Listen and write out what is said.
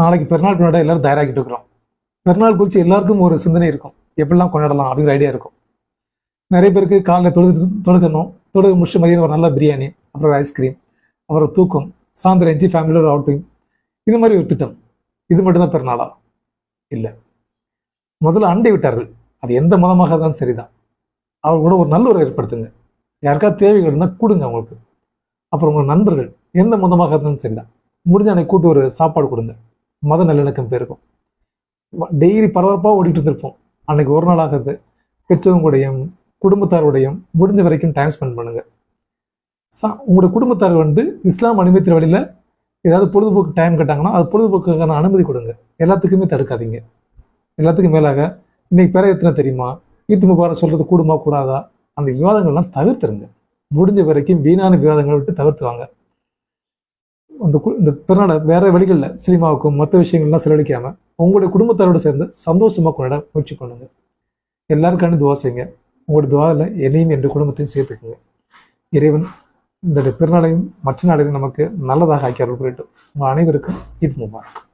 நாளைக்கு பெருநாள் கொண்டாட எல்லாரும் தயாராகிட்டு இருக்கிறோம். பெருநாள் குறித்து எல்லாருக்கும் ஒரு சிந்தனை இருக்கும். எப்படிலாம் கொண்டாடலாம் அப்படிங்கிற ஐடியா இருக்கும். நிறைய பேருக்கு காலையில் தொழுது தொழுகணும். தொழுது முடிச்சு மதியம் ஒரு நல்ல பிரியாணி அப்புறம் ஐஸ்கிரீம் அப்புறம் தூக்கம் சாயந்தரம் எஞ்சி ஃபேமிலியோட ஒரு அவுட்டிங் இது மாதிரி ஒரு திட்டம். இது மட்டும்தான் பெருநாளா இல்லை. முதல்ல அண்டை விட்டார்கள். அது எந்த மதமாக இருந்தாலும் சரிதான். அவர் கூட ஒரு நல்ல ஒரு ஏற்படுத்துங்க. யாருக்காவது தேவைகள் இருந்தால் கொடுங்க அவங்களுக்கு. அப்புறம் உங்கள் நண்பர்கள் எந்த மதமாக இருந்தாலும் சரிதான். முடிஞ்ச அன்னைக்கு கூட்டு ஒரு சாப்பாடு கொடுங்க. மத நல்லிணக்கம் போயிருக்கும் டெய்லி பரபரப்பாக ஓடிட்டு இருந்திருப்போம். அன்னைக்கு ஒரு நாள் ஆகுது. பெற்றவங்களுடையும் குடும்பத்தாருடையும் முடிஞ்ச வரைக்கும் டைம் ஸ்பெண்ட் பண்ணுங்க. சா உங்களோட குடும்பத்தார் வந்து இஸ்லாம் அனுமதிக்கிற வழியில் ஏதாவது பொழுதுபோக்கு டைம் கேட்டாங்கன்னா அது பொழுதுபோக்குக்கான அனுமதி கொடுங்க. எல்லாத்துக்குமே தடுக்காதீங்க. எல்லாத்துக்கும் மேலாக இன்னைக்கு பேர எத்தனை தெரியுமா? ஈத்து முபாரக் சொல்கிறது கூடுமா கூடாதா? அந்த விவாதங்கள்லாம் தவிர்த்துருங்க. முடிஞ்ச வரைக்கும் வீணான விவாதங்களை விட்டு தவிர்த்துவாங்க. அந்த கு- இந்த பிறநாளை வேற வழிகளில் சினிமாவுக்கும் மற்ற விஷயங்கள்லாம் செலவழிக்காம உங்களுடைய குடும்பத்தாரோட சேர்ந்து சந்தோஷமாக கொண்டாட முயற்சி பண்ணுங்க. எல்லாருக்கான துவா செய்யுங்க. உங்களுடைய துவாவில் என்னையும் என்ற குடும்பத்தையும் சேர்த்துக்குங்க. இறைவன் இந்த பிறநாளையும் மற்ற நாளையும் நமக்கு நல்லதாக ஆக்கி அருள் புரியட்டும் உங்கள் அனைவருக்கும் இது முபாரக்.